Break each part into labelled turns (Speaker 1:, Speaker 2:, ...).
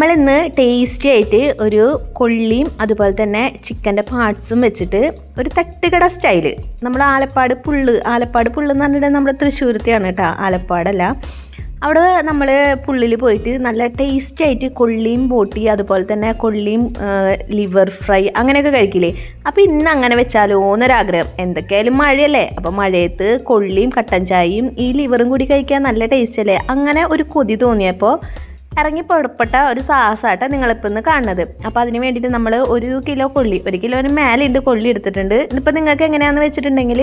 Speaker 1: നമ്മളിന്ന് ടേസ്റ്റി ആയിട്ട് ഒരു കൊള്ളിയും അതുപോലെ തന്നെ ചിക്കന്റെ പാർട്സും വെച്ചിട്ട് ഒരു തട്ടുകട സ്റ്റൈൽ നമ്മൾ ആലപ്പാട് പുള്ള് ആലപ്പാട് പുള്ള് എന്ന് പറഞ്ഞിട്ട് നമ്മുടെ തൃശ്ശൂരത്തെയാണ് കേട്ടോ ആലപ്പാടല്ല. അവിടെ നമ്മൾ പുള്ളിൽ പോയിട്ട് നല്ല ടേസ്റ്റി ആയിട്ട് കൊള്ളിയും ബോട്ടി അതുപോലെ തന്നെ കൊള്ളിയും ലിവർ ഫ്രൈ അങ്ങനെയൊക്കെ കഴിക്കില്ലേ? അപ്പോൾ ഇന്ന് അങ്ങനെ വെച്ചാലോ എന്നൊരാഗ്രഹം. എന്തൊക്കെയായാലും മഴയല്ലേ? അപ്പോൾ മഴയത്ത് കൊള്ളിയും കട്ടൻ ചായയും ഈ ലിവറും കൂടി കഴിക്കാൻ നല്ല ടേസ്റ്റ് അല്ലേ? അങ്ങനെ ഒരു കൊതി തോന്നിയപ്പോൾ ഇറങ്ങി പുറപ്പെട്ട ഒരു സാഹസമായിട്ട് നിങ്ങളിപ്പോൾ ഇന്ന് കാണുന്നത്. അപ്പോൾ അതിന് വേണ്ടിയിട്ട് നമ്മൾ ഒരു കിലോ കൊള്ളി ഒരു കിലോന് ഉണ്ട് കൊള്ളി എടുത്തിട്ടുണ്ട്. ഇപ്പോൾ നിങ്ങൾക്ക് എങ്ങനെയാണെന്ന് വെച്ചിട്ടുണ്ടെങ്കിൽ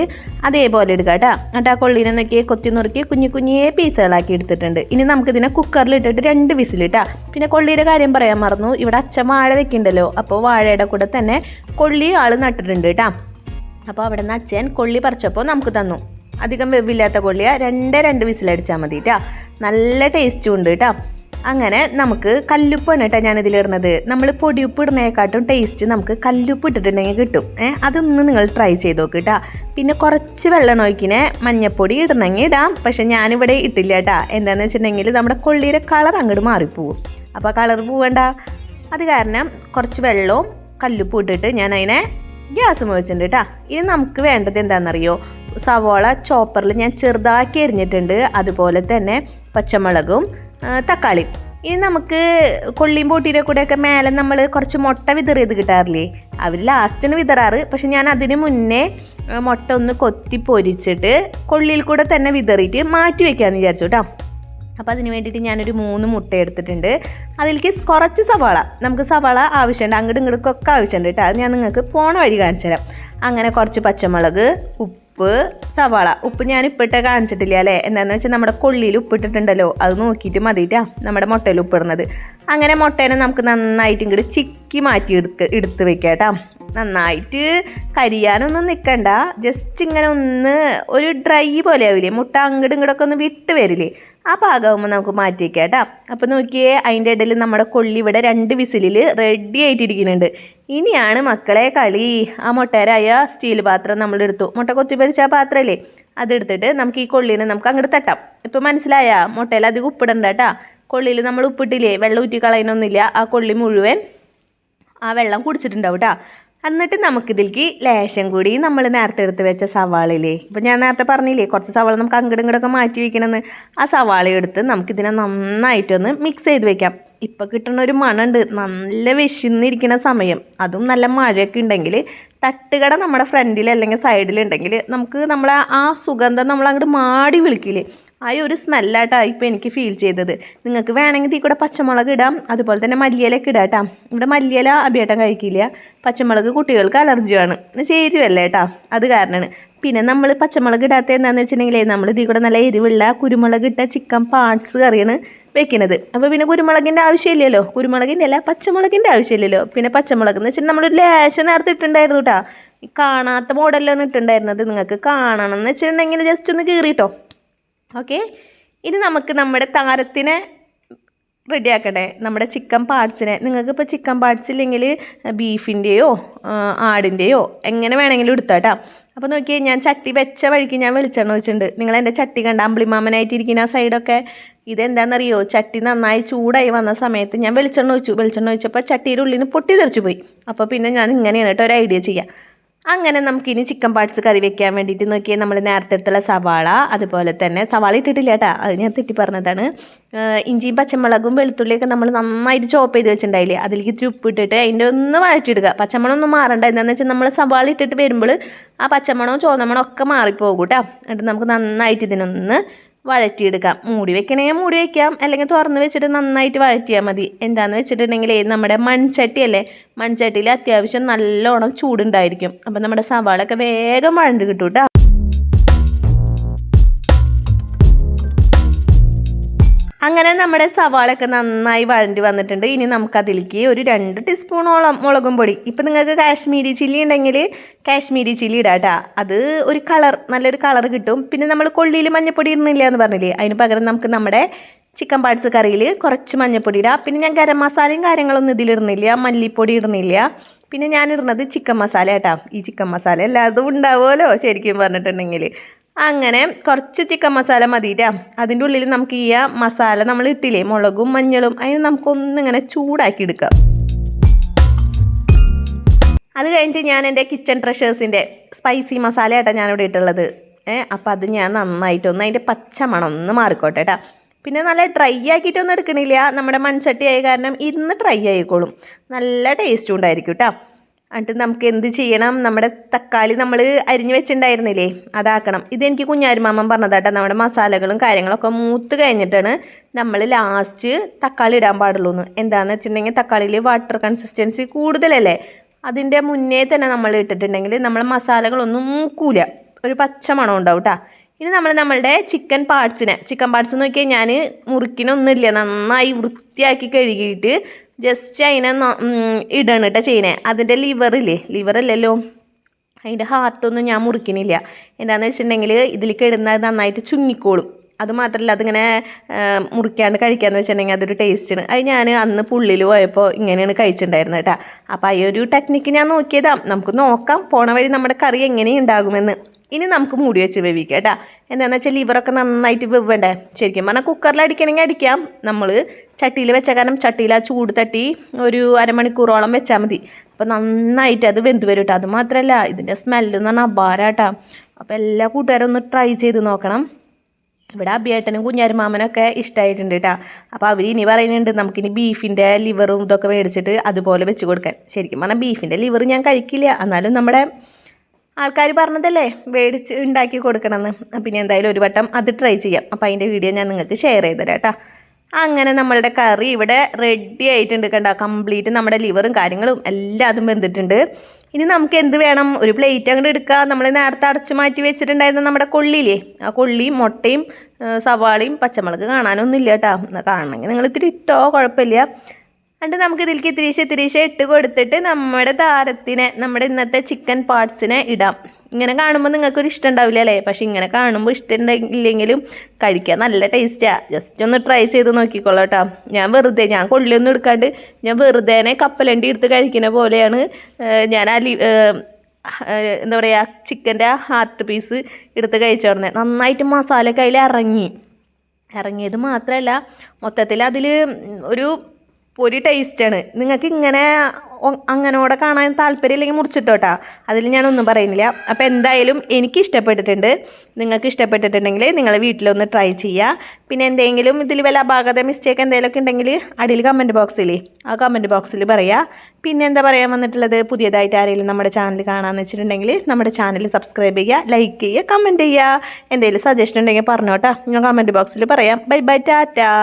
Speaker 1: അതേപോലെ എടുക്കുക കേട്ടോ. എന്നിട്ട് ആ കൊള്ളീനെ നോക്കി കൊത്തി നുറുക്കി കുഞ്ഞു കുഞ്ഞേ പീസുകളാക്കി എടുത്തിട്ടുണ്ട്. ഇനി നമുക്കിതിനെ കുക്കറിൽ ഇട്ടിട്ട് രണ്ട് വിസിലിട്ടാ പിന്നെ കൊള്ളിയുടെ കാര്യം പറയാൻ മറന്നു. ഇവിടെ അച്ഛൻ വാഴ വെക്കുന്നുണ്ടല്ലോ അപ്പോൾ വാഴയുടെ കൂടെ തന്നെ കൊള്ളി ആൾ നട്ടിട്ടുണ്ട് കേട്ടോ അപ്പോൾ അവിടെ നിന്ന് അച്ഛൻ കൊള്ളി പറിച്ചപ്പോൾ നമുക്ക് തന്നു. അധികം വെവില്ലാത്ത കൊള്ളിയ. രണ്ട് രണ്ട് വിസിലടിച്ചാൽ മതി കേട്ടോ നല്ല ടേസ്റ്റും ഉണ്ട് കേട്ടോ അങ്ങനെ നമുക്ക് കല്ലുപ്പാണ് കേട്ടോ ഞാനിതിലിടുന്നത് നമ്മൾ പൊടിയുപ്പ് ഇടുന്നതിനെക്കാട്ടും ടേസ്റ്റ് നമുക്ക് കല്ലുപ്പ് ഇട്ടിട്ടുണ്ടെങ്കിൽ കിട്ടും. ഏ അതൊന്ന് നിങ്ങൾ ട്രൈ ചെയ്ത് നോക്ക് കേട്ടോ പിന്നെ കുറച്ച് വെള്ളം ഒഴിക്കിനെ മഞ്ഞപ്പൊടി ഇടണമെങ്കിൽ ഇടാം. പക്ഷെ ഞാനിവിടെ ഇട്ടില്ല കേട്ടോ എന്താണെന്ന് വെച്ചിട്ടുണ്ടെങ്കിൽ നമ്മുടെ കൊള്ളിയുടെ കളർ അങ്ങോട്ട് മാറിപ്പോവും. അപ്പോൾ കളർ പോവേണ്ട. അത് കാരണം കുറച്ച് വെള്ളവും കല്ലുപ്പ് ഇട്ടിട്ട് ഞാൻ അതിനെ ഗ്യാസ് മേടിച്ചിട്ടുണ്ട് കേട്ടോ ഇനി നമുക്ക് വേണ്ടത് എന്താണെന്നറിയോ? സവോള ചോപ്പറിൽ ഞാൻ ചെറുതാക്കി എരിഞ്ഞിട്ടുണ്ട് അതുപോലെ തന്നെ പച്ചമുളകും ആ, തക്കാളിയും ഇനി നമുക്ക് കൊള്ളിയും പൊട്ടിയുടെ കൂടെയൊക്കെ മേലെ നമ്മൾ കുറച്ച് മുട്ട വിതറിയത് കിട്ടാറില്ലേ? അവർ ലാസ്റ്റിന് വിതറാറ്. പക്ഷെ ഞാൻ അതിന് മുന്നേ മുട്ട ഒന്ന് കൊത്തി പൊരിച്ചിട്ട് കൊള്ളിയിൽ കൂടെ തന്നെ വിതറിയിട്ട് മാറ്റി വെക്കാമെന്ന് വിചാരിച്ചു കേട്ടോ അപ്പോൾ അതിന് വേണ്ടിയിട്ട് ഞാനൊരു മൂന്ന് മുട്ട എടുത്തിട്ടുണ്ട്. അതിലേക്ക് കുറച്ച് സവാള. നമുക്ക് സവാള ആവശ്യമുണ്ട് അങ്ങോട്ടും ഇങ്ങോട്ടൊക്കെ ആവശ്യമുണ്ട് കേട്ടോ. അത് ഞാൻ നിങ്ങൾക്ക് പോണ വഴി കാണിച്ചു തരാം അങ്ങനെ കുറച്ച് പച്ചമുളക് ഉപ്പ് സവാള. ഉപ്പ് ഞാൻ ഇപ്പിട്ട് കാണിച്ചിട്ടില്ല അല്ലേ എന്താണെന്ന് വെച്ചാൽ നമ്മുടെ കൊള്ളിയിൽ ഉപ്പിട്ടിട്ടുണ്ടല്ലോ. അത് നോക്കിയിട്ട് മതിയിട്ടാ നമ്മുടെ മുട്ടയിൽ ഉപ്പിടുന്നത്. അങ്ങനെ മുട്ടേനെ നമുക്ക് നന്നായിട്ട് ഇങ്ങോട്ട് ചിക്കി മാറ്റി എടുത്ത് എടുത്ത് വെക്കാം കേട്ടോ നന്നായിട്ട് കരിയാനൊന്നും നിൽക്കണ്ട ജസ്റ്റ് ഇങ്ങനെ ഒന്ന് ഒരു ഡ്രൈ പോലെ ആവില്ലേ? മുട്ട അങ്ങോട്ടും ഇങ്ങോട്ടൊക്കെ ഒന്ന് വിട്ട് വരില്ലേ? ആ പാകമാകുമ്പോൾ നമുക്ക് മാറ്റി വയ്ക്കാം കേട്ടോ. അപ്പോൾ നോക്കിയേ അതിന്റെ ഇടയിൽ നമ്മുടെ കൊള്ളി ഇവിടെ രണ്ട് വിസിലിൽ റെഡി ആയിട്ടിരിക്കുന്നുണ്ട്. ഇനിയാണ് മക്കളെ കളി. ആ മുട്ടേരായ സ്റ്റീൽ പാത്രം നമ്മളെടുത്തു മുട്ട കൊത്തിപ്പരിച്ച ആ പാത്രമല്ലേ അതെടുത്തിട്ട് നമുക്ക് ഈ കൊള്ളിനെ നമുക്ക് അങ്ങോട്ട് തട്ടാം. ഇപ്പോൾ മനസ്സിലായ മുട്ടയിൽ അധികം ഉപ്പിടണ്ട കേട്ടോ. കൊള്ളിയിൽ നമ്മൾ ഉപ്പിട്ടില്ലേ? വെള്ളം ഊറ്റി കളയുന്നൊന്നുമില്ല. ആ കൊള്ളി മുഴുവൻ ആ വെള്ളം കുടിച്ചിട്ടുണ്ടാവും കേട്ടോ. എന്നിട്ട് നമുക്കിതിലേക്ക് ലേശം കൂടി നമ്മൾ നേരത്തെ എടുത്ത് വെച്ച സവാളയില്ലേ ഇപ്പം ഞാൻ നേരത്തെ പറഞ്ഞില്ലേ കുറച്ച് സവാള നമുക്ക് അങ്ങടും ഇങ്ങോട്ടൊക്കെ മാറ്റി വെക്കണമെന്ന്. ആ സവാള എടുത്ത് നമുക്കിതിനെ നന്നായിട്ടൊന്ന് മിക്സ് ചെയ്ത് വെക്കാം. ഇപ്പം കിട്ടുന്ന ഒരു മണമുണ്ട് നല്ല വിശന്നിരിക്കുന്ന സമയം. അതും നല്ല മഴയൊക്കെ ഉണ്ടെങ്കിൽ തട്ടുകട നമ്മുടെ ഫ്രണ്ടിൽ അല്ലെങ്കിൽ സൈഡിലുണ്ടെങ്കിൽ നമുക്ക് നമ്മളെ ആ സുഗന്ധം നമ്മൾ അങ്ങോട്ട് മാടി വിളിക്കില്ലേ? ആ ഒരു സ്മെല്ലായിട്ടാണ് ഇപ്പോൾ എനിക്ക് ഫീൽ ചെയ്തത്. നിങ്ങൾക്ക് വേണമെങ്കിൽ തീ കൂടെ പച്ചമുളക് ഇടാം. അതുപോലെ തന്നെ മല്ലിയിലൊക്കെ ഇടാം കേട്ടോ ഇവിടെ മല്ലിയില അഭിയേട്ടം കഴിക്കില്ല. പച്ചമുളക് കുട്ടികൾക്ക് അലർജിയാണ് ചേരുവല്ലേ കേട്ടോ അത് കാരണമാണ് പിന്നെ നമ്മൾ പച്ചമുളക് ഇടാത്ത എന്താണെന്ന് വെച്ചിട്ടുണ്ടെങ്കിൽ നമ്മൾ ഇതിൽ കൂടെ നല്ല എരിവുള്ള കുരുമുളക് ഇട്ട ചിക്കൻ പാർട്സ് കറിയാണ് വെക്കുന്നത്. അപ്പോൾ പിന്നെ കുരുമുളകിന്റെ ആവശ്യമില്ലല്ലോ. കുരുമുളകിന്റെ അല്ല പച്ചമുളകിന്റെ ആവശ്യമില്ലല്ലോ. പിന്നെ പച്ചമുളക് എന്ന് വെച്ചിട്ടുണ്ടെങ്കിൽ നമ്മളൊരു ലേശം നേരത്തെ ഇട്ടുണ്ടായിരുന്നു കേട്ടോ കാണാത്ത മോഡലാണ് ഇട്ടുണ്ടായിരുന്നത് നിങ്ങൾക്ക് കാണണം എന്ന് വെച്ചിട്ടുണ്ടെങ്കിൽ ജസ്റ്റ് ഒന്ന് കീറിയിട്ടോ ഓക്കെ? ഇനി നമുക്ക് നമ്മുടെ താരത്തിനെ റെഡിയാക്കട്ടെ. നമ്മുടെ ചിക്കൻ പാർട്സിനെ. നിങ്ങൾക്ക് ഇപ്പോൾ ചിക്കൻ പാർട്സ് ഇല്ലെങ്കിൽ ബീഫിന്റെയോ ആടിന്റെയോ എങ്ങനെ വേണമെങ്കിലും എടുത്താട്ടാ. അപ്പോൾ നോക്കിയേ ഞാൻ ചട്ടി വെച്ച വഴിക്ക് ഞാൻ വെളിച്ചെണ്ണ വെച്ചിട്ടുണ്ട് നിങ്ങൾ എന്റെ ചട്ടി കണ്ട അമ്പിളിമാമനായിട്ടിരിക്കുന്ന ആ സൈഡൊക്കെ ഇതെന്താണെന്നറിയോ ചട്ടി നന്നായി ചൂടായി വന്ന സമയത്ത് ഞാൻ വെളിച്ചെണ്ണ ഒഴിച്ചു. വെളിച്ചെണ്ണ ഒഴിച്ചപ്പോൾ ചട്ടിയുടെ ഉള്ളിൽ നിന്ന് പൊട്ടി തെറിച്ചു പോയി. അപ്പോൾ പിന്നെ ഞാൻ ഇങ്ങനെയാണ് കേട്ടോ ഒരു ഐഡിയ ചെയ്യാം. അങ്ങനെ നമുക്കിനി ചിക്കൻ പാർട്സ് കറി വെക്കാൻ വേണ്ടിയിട്ട് നോക്കിയാൽ നമ്മൾ നേരത്തെ എടുത്തുള്ള സവാള അതുപോലെ തന്നെ സവാള ഇട്ടിട്ടില്ല കേട്ടോ അത് ഞാൻ തെറ്റി പറഞ്ഞതാണ്. ഇഞ്ചിയും പച്ചമുളകും വെളുത്തുള്ളിയൊക്കെ നമ്മൾ നന്നായിട്ട് ചോപ്പ് ചെയ്ത് വെച്ചിട്ടുണ്ടായില്ലേ? അതിലേക്ക് ഇത്തിരി ഉപ്പ് ഇട്ടിട്ട് അതിന്റെ ഒന്ന് വഴറ്റിയിടുക. പച്ചമണം ഒന്നും മാറണ്ട. എന്താണെന്ന് വെച്ചാൽ നമ്മൾ സവാള ഇട്ടിട്ട് വരുമ്പോൾ ആ പച്ചമണവും ചുവന്നമണവും ഒക്കെ മാറിപ്പോകും കേട്ടോ എന്നിട്ട് നമുക്ക് നന്നായിട്ട് ഇതിനൊന്ന് വഴറ്റിയെടുക്കാം. മൂടി വെക്കണമെങ്കിൽ മൂടി വയ്ക്കാം അല്ലെങ്കിൽ തുറന്ന് വെച്ചിട്ട് നന്നായിട്ട് വഴറ്റിയാൽ മതി. എന്താണെന്ന് വെച്ചിട്ടുണ്ടെങ്കിൽ നമ്മുടെ മൺചട്ടി അല്ലേ? മൺചട്ടിയിൽ അത്യാവശ്യം നല്ലോണം ചൂടുണ്ടായിരിക്കും. അപ്പം നമ്മുടെ സവാളൊക്കെ വേഗം വഴണ്ട് കേട്ടോ അങ്ങനെ നമ്മുടെ സവാളൊക്കെ നന്നായി വഴണ്ടി വന്നിട്ടുണ്ട്. ഇനി നമുക്കതിലേക്ക് ഒരു രണ്ട് ടീസ്പൂണോളം മുളകും പൊടി. ഇപ്പം നിങ്ങൾക്ക് കാശ്മീരി ചില്ലി ഉണ്ടെങ്കിൽ കാശ്മീരി ചില്ലി ഇടാട്ടാ അത് ഒരു കളർ നല്ലൊരു കളർ കിട്ടും. പിന്നെ നമ്മൾ കൊള്ളിയിൽ മഞ്ഞപ്പൊടി ഇടുന്നില്ല എന്ന് പറഞ്ഞില്ലേ? അതിന് പകരം നമുക്ക് നമ്മുടെ ചിക്കൻ പാർട്സ് കറിയിൽ കുറച്ച് മഞ്ഞപ്പൊടി ഇടാം. പിന്നെ ഞാൻ ഗരം മസാലയും കാര്യങ്ങളൊന്നും ഇതിലിടുന്നില്ല മല്ലിപ്പൊടി ഇടുന്നില്ല. പിന്നെ ഞാൻ ഇടുന്നത് ചിക്കൻ മസാല കേട്ടോ ഈ ചിക്കൻ മസാല എല്ലാതും ഉണ്ടാവുമല്ലോ ശരിക്കും പറഞ്ഞിട്ടുണ്ടെങ്കിൽ. അങ്ങനെ കുറച്ച് ചിക്കൻ മസാല മതിയിട്ടാ അതിന്റെ ഉള്ളിൽ നമുക്ക് ഈ മസാല നമ്മൾ ഇട്ടില്ലേ? മുളകും മഞ്ഞളും അതിന് നമുക്കൊന്നിങ്ങനെ ചൂടാക്കി എടുക്കാം. അത് കഴിഞ്ഞിട്ട് ഞാൻ എന്റെ കിച്ചൺ ട്രഷേഴ്സിന്റെ സ്പൈസി മസാല ആയിട്ടാ ഞാനിവിടെ ഇട്ടുള്ളത്. ഏഹ് അപ്പോൾ അത് ഞാൻ നന്നായിട്ടൊന്ന് അതിന്റെ പച്ച മണം ഒന്ന് മാറിക്കോട്ടെ കേട്ടോ പിന്നെ നല്ല ഡ്രൈ ആക്കിയിട്ടൊന്നും എടുക്കണില്ല. നമ്മുടെ മൺചട്ടി ആയ കാരണം ഇന്ന് ഡ്രൈ ആയിക്കോളും. നല്ല ടേസ്റ്റും ഉണ്ടായിരിക്കും കേട്ടോ എന്നിട്ട് നമുക്ക് എന്ത് ചെയ്യണം? നമ്മുടെ തക്കാളി നമ്മൾ അരിഞ്ഞു വെച്ചിട്ടുണ്ടായിരുന്നില്ലേ അതാക്കണം. ഇതെനിക്ക് കുഞ്ഞാരിമാമൻ പറഞ്ഞതാട്ടോ. നമ്മുടെ മസാലകളും കാര്യങ്ങളൊക്കെ മൂത്ത് കഴിഞ്ഞിട്ടാണ് നമ്മൾ ലാസ്റ്റ് തക്കാളി ഇടാൻ പാടുള്ളൂ എന്ന്. എന്താണെന്ന് വെച്ചിട്ടുണ്ടെങ്കിൽ തക്കാളിയിൽ വാട്ടർ കൺസിസ്റ്റൻസി കൂടുതലല്ലേ? അതിന്റെ മുന്നേ തന്നെ നമ്മൾ ഇട്ടിട്ടുണ്ടെങ്കിൽ നമ്മൾ മസാലകളൊന്നും മൂക്കൂല. ഒരു പച്ച മണം ഉണ്ടാവും കേട്ടോ ഇനി നമ്മൾ നമ്മളുടെ ചിക്കൻ പാർട്സിനെ ചിക്കൻ പാർട്സ് എന്ന് നോക്കിയാൽ ഞാൻ മുറിക്കണൊന്നുമില്ല നന്നായി വൃത്തിയാക്കി കഴുകിയിട്ട് ജസ്റ്റ് അതിനെ ഇടണം കേട്ടോ ചെയ്യണേ അതിന്റെ ലിവറില്ലേ ലിവറല്ലല്ലോ അതിന്റെ ഹാർട്ടൊന്നും ഞാൻ മുറിക്കണില്ല എന്താണെന്ന് വെച്ചിട്ടുണ്ടെങ്കിൽ ഇതിലേക്ക് ഇടുന്നത് നന്നായിട്ട് ചുങ്ങിക്കോളും. അത് മാത്രമല്ല അതിങ്ങനെ മുറിക്കാണ്ട് കഴിക്കാന്ന് വെച്ചിട്ടുണ്ടെങ്കിൽ അതൊരു ടേസ്റ്റാണ് അത് ഞാൻ അന്ന് പുള്ളിൽ പോയപ്പോൾ ഇങ്ങനെയാണ് കഴിച്ചിട്ടുണ്ടായിരുന്നത് കേട്ടോ. അപ്പോൾ ഈ ഒരു ടെക്നിക്ക് ഞാൻ നോക്കിയതാണ് നമുക്ക് നോക്കാം പോണ വഴി നമ്മുടെ കറി എങ്ങനെ ഉണ്ടാകുമെന്ന് ഇനി നമുക്ക് മൂടി വെച്ച് വേവിക്കാം കേട്ടോ. എന്താണെന്ന് വെച്ചാൽ ലിവറൊക്കെ നന്നായിട്ട് വെവ്വണ്ടേ ശരിക്കും പറഞ്ഞാൽ കുക്കറിൽ അടിക്കണമെങ്കിൽ അടിക്കാം. നമ്മൾ ചട്ടിയിൽ വെച്ച കാരണം ചട്ടിയിൽ ആ ചൂട് തട്ടി ഒരു അരമണിക്കൂറോളം വെച്ചാൽ മതി. അപ്പോൾ നന്നായിട്ട് അത് വെന്ത് വരും കേട്ടോ. അത് മാത്രമല്ല ഇതിന്റെ സ്മെല്ല് എന്ന് പറഞ്ഞാൽ അപാരാട്ടാ അപ്പോൾ എല്ലാ കൂട്ടുകാരും ഒന്ന് ട്രൈ ചെയ്ത് നോക്കണം. ഇവിടെ അബിയേട്ടനും കുഞ്ഞാരുമാമനൊക്കെ ഇഷ്ടമായിട്ടുണ്ട് കേട്ടോ. അപ്പോൾ അവർ ഇനി പറയുന്നുണ്ട് നമുക്കിനി ബീഫിന്റെ ലിവറും ഇതൊക്കെ മേടിച്ചിട്ട് അതുപോലെ വെച്ച് കൊടുക്കാൻ. ശരിക്കും പറഞ്ഞാൽ ബീഫിന്റെ ലിവർ ഞാൻ കഴിക്കില്ല. എന്നാലും നമ്മുടെ ആൾക്കാർ പറഞ്ഞതല്ലേ? മേടിച്ച് ഉണ്ടാക്കി കൊടുക്കണമെന്ന്. പിന്നെ എന്തായാലും ഒരു വട്ടം അത് ട്രൈ ചെയ്യാം. അപ്പോൾ അതിന്റെ വീഡിയോ ഞാൻ നിങ്ങൾക്ക് ഷെയർ ചെയ്ത് തരാം കേട്ടോ അങ്ങനെ നമ്മളുടെ കറി ഇവിടെ റെഡി ആയിട്ടുണ്ട് കണ്ട? കംപ്ലീറ്റ് നമ്മുടെ ലിവറും കാര്യങ്ങളും എല്ലാം അതും വെന്തിട്ടുണ്ട്. ഇനി നമുക്ക് എന്ത് വേണം? ഒരു പ്ലേറ്റ് അങ്ങോട്ട് എടുക്കുക നമ്മൾ നേരത്തെ അടച്ചു മാറ്റി വെച്ചിട്ടുണ്ടായിരുന്ന നമ്മുടെ കൊള്ളിയില്ലേ? ആ കൊള്ളിയും മുട്ടയും സവാളയും പച്ചമുളക് കാണാനൊന്നുമില്ല കേട്ടോ കാണണമെങ്കിൽ നിങ്ങൾ ഇത്തിരി ഇട്ടോ കുഴപ്പമില്ല. എന്നിട്ട് നമുക്ക് ഇതിലേക്ക് തിരിശ് തിരിശ് ഇട്ട് കൊടുത്തിട്ട് നമ്മുടെ താരത്തിനെ നമ്മുടെ ഇന്നത്തെ ചിക്കൻ പാർട്സിനെ ഇടാം. ഇങ്ങനെ കാണുമ്പോൾ നിങ്ങൾക്കൊരു ഇഷ്ടം ഉണ്ടാവില്ല അല്ലേ? പക്ഷെ ഇങ്ങനെ കാണുമ്പോൾ ഇഷ്ടമുണ്ടെങ്കിലെങ്കിലും കഴിക്കാൻ നല്ല ടേസ്റ്റാ ജസ്റ്റ് ഒന്ന് ട്രൈ ചെയ്ത് നോക്കിക്കോളാം കേട്ടോ. ഞാൻ വെറുതെ ഞാൻ കൊള്ളിയൊന്നും എടുക്കാണ്ട് ഞാൻ വെറുതെ കപ്പലണ്ടി എടുത്ത് കഴിക്കുന്ന പോലെയാണ് ഞാൻ ആ ലി ഏഹ്, ഏഹ്, എന്താ പറയുക ചിക്കന്റെ ഹാർട്ട് പീസ് എടുത്ത് കഴിച്ചോടനെ നന്നായിട്ട് മസാലയൊക്കെ അതിൽ ഇറങ്ങി. ഇറങ്ങിയത് മാത്രമല്ല മൊത്തത്തിൽ അതിൽ ഒരു പൊരി ടേസ്റ്റാണ് നിങ്ങൾക്ക് ഇങ്ങനെ അങ്ങനെ അങ്ങനോടെ കാണാൻ താല്പര്യമില്ലെങ്കിൽ മുറിച്ചിട്ടോട്ടാ അതിൽ ഞാനൊന്നും പറയുന്നില്ല. അപ്പോൾ എന്തായാലും എനിക്ക് ഇഷ്ടപ്പെട്ടിട്ടുണ്ട്. നിങ്ങൾക്ക് ഇഷ്ടപ്പെട്ടിട്ടുണ്ടെങ്കിൽ നിങ്ങൾ വീട്ടിലൊന്ന് ട്രൈ ചെയ്യുക പിന്നെ എന്തെങ്കിലും ഇതിൽ വല്ല അപാകത മിസ്റ്റേക്ക് എന്തെങ്കിലുമൊക്കെ ഉണ്ടെങ്കിൽ അടിയിൽ കമന്റ് ബോക്സിൽ ആ കമന്റ് ബോക്സിൽ പറയുക പിന്നെ എന്താ പറയാൻ വന്നിട്ടുള്ളത്? പുതിയതായിട്ട് ആരെങ്കിലും നമ്മുടെ ചാനൽ കാണാമെന്ന് വെച്ചിട്ടുണ്ടെങ്കിൽ നമ്മുടെ ചാനൽ സബ്സ്ക്രൈബ് ചെയ്യുക ലൈക്ക് ചെയ്യുക കമന്റ് ചെയ്യുക എന്തെങ്കിലും സജഷൻ ഉണ്ടെങ്കിൽ പറഞ്ഞോട്ടാ ഞാൻ കമന്റ് ബോക്സിൽ പറയാം. Bye bye tata.